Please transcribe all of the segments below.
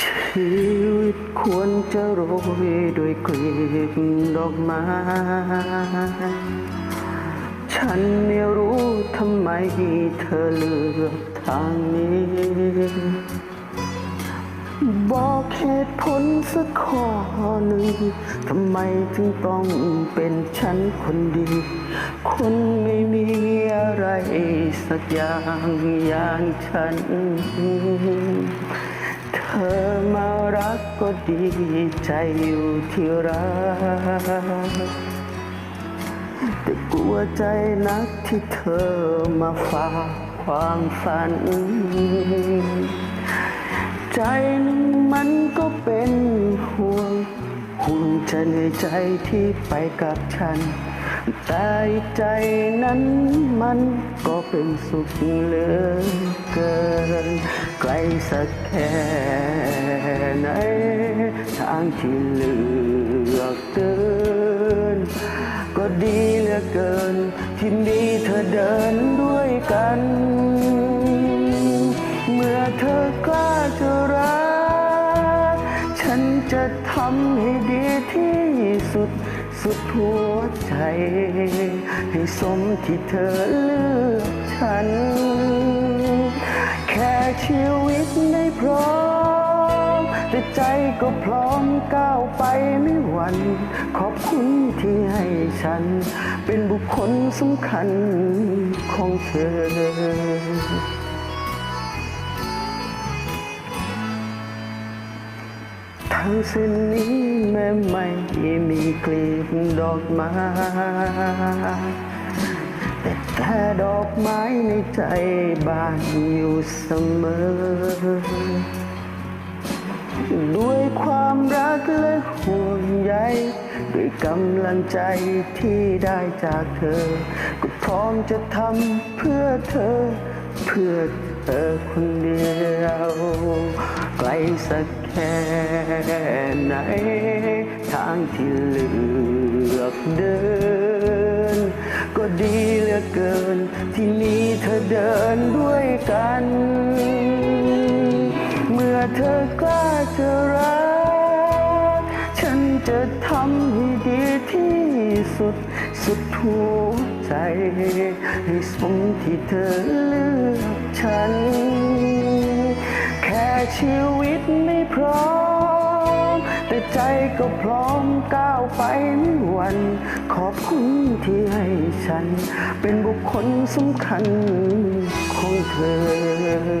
ชีวิตควรจะโรยด้วยกลีบดอกไม้ ฉันไม่รู้ทำไมเธอเลือกทางนี้ บอกเหตุผลสักข้อหนึ่งทำไมถึงต้องเป็นฉันคนดี คนไม่มีอะไรสักอย่างอย่างฉัน เธอมารักก็ดีใจอยู่ที่รักแต่กลัวใจนักที่เธอมาฝากความฝัน ใจนึงมันก็เป็นห่วงหุ่นจะเหนื่อยใจที่ไปกับฉัน แต่ใจนั้นมันก็เป็นสุขเหลือเกิน ไกลสักแค่ไหนทางที่เลือกเดิน ก็ดีเหลือเกิน ที่มีเธอเดินด้วยกัน สุดสุดหัวใจ ให้สมที่เธอเลือกฉัน แค่ชีวิตไม่พร้อม แต่ใจก็พร้อมก้าวไปไม่หวั่นขอบคุณที่ให้ฉัน เป็นบุคคลสำคัญของเธอ ทางเส้นนี้แม้ไม่มีกลีบดอกไม้แต่แค่ดอกไม้ในใจบานอยู่เสมอ ด้วยความรักและห่วงใยด้วยกำลังใจที่ได้จากเธอ ก็พร้อมจะทำเพื่อเธอ เพื่อเธอคนเดียว สักแค่ไหน ทางที่เลือกเดิน ก็ดีเหลือเกิน ที่มีเธอเดินด้วยกัน เมื่อเธอกล้าจะรัก ฉันจะทำให้ดีที่สุด สุดหัวใจ ให้สมที่เธอเลือกฉัน ชีวิตไม่พร้อม แต่ใจก็พร้อมก้าวไปไม่หวั่นขอบคุณที่ให้ฉัน เป็นบุคคลสำคัญของเธอ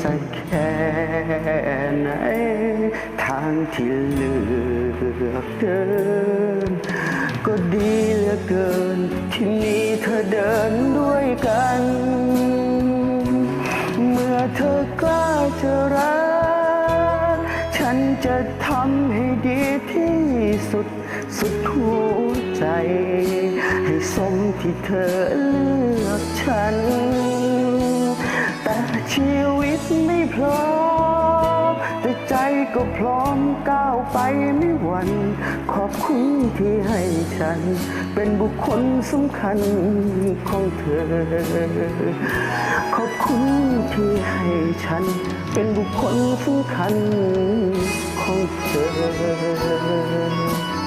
สักแค่ไหน ทางที่เลือกเดิน ก็ดีเหลือเกิน ที่มีเธอเดินด้วยกัน เมื่อเธอกล้าจะรัก ฉันจะทำให้ดีที่สุด สุดหัวใจ ให้สมที่เธอเลือก ไม่พร้อม แต่ใจก็พร้อมก้าวไปไม่หวั่นขอบคุณที่ให้ฉัน เป็นบุคคลสำคัญของเธอ ขอบคุณที่ให้ฉัน เป็นบุคคลสำคัญของเธอ